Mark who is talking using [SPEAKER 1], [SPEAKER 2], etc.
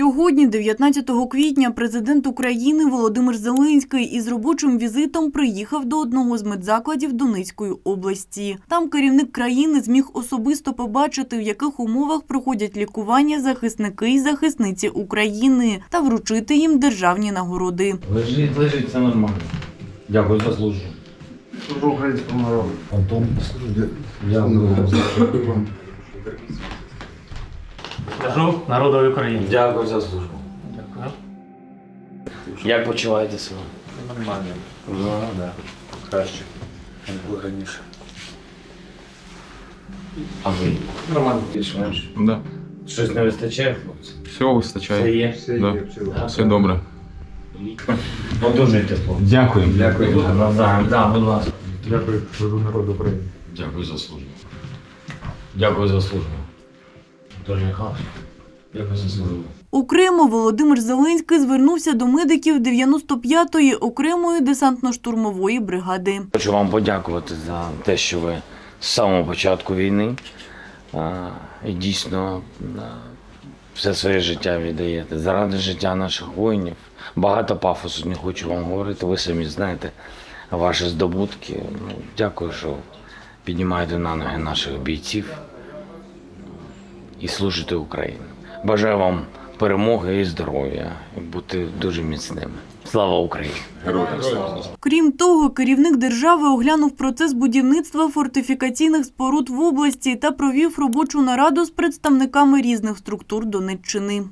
[SPEAKER 1] Сьогодні, 19 квітня, президент України Володимир Зеленський із робочим візитом приїхав до одного з медзакладів Донецької області. Там керівник країни зміг особисто побачити, в яких умовах проходять лікування захисники і захисниці України та вручити їм державні нагороди.
[SPEAKER 2] Лежить, лежить, все нормально. Дякую за службу.
[SPEAKER 3] Служу українському народу.
[SPEAKER 2] Антон, дякую.
[SPEAKER 4] Служу народові України.
[SPEAKER 2] Дякую за службу.
[SPEAKER 4] Дякую.
[SPEAKER 2] Як почуваєте себе?
[SPEAKER 4] Нормально.
[SPEAKER 2] Ну, да. Краще. Було раніше. А ви?
[SPEAKER 3] Нормально.
[SPEAKER 2] Більш-менш.
[SPEAKER 5] Да.
[SPEAKER 2] Щось не вистачає, хлопці?
[SPEAKER 5] Все
[SPEAKER 2] Все
[SPEAKER 5] вистачає.
[SPEAKER 2] є.
[SPEAKER 3] Все
[SPEAKER 5] Да.
[SPEAKER 3] є, все є.
[SPEAKER 5] Все добре.
[SPEAKER 2] Одужуйте, хлопці.
[SPEAKER 5] Дякую.
[SPEAKER 2] Дякую. Навзаєм. Да, будь ласка.
[SPEAKER 3] Дякую, служу народу України.
[SPEAKER 2] Дякую за службу. Дякую за службу. Службу.
[SPEAKER 1] У Криму Володимир Зеленський звернувся до медиків 95-ї окремої десантно-штурмової бригади.
[SPEAKER 2] Хочу вам подякувати за те, що ви з самого початку війни і дійсно все своє життя віддаєте заради життя наших воїнів. Багато пафосу не хочу вам говорити. Ви самі знаєте ваші здобутки. Ну, дякую, що піднімаєте на ноги наших бійців і служити Україні. Бажаю вам перемоги і здоров'я, і бути дуже міцними. Слава Україні!
[SPEAKER 1] Крім того, керівник держави оглянув процес будівництва фортифікаційних споруд в області та провів робочу нараду з представниками різних структур Донеччини.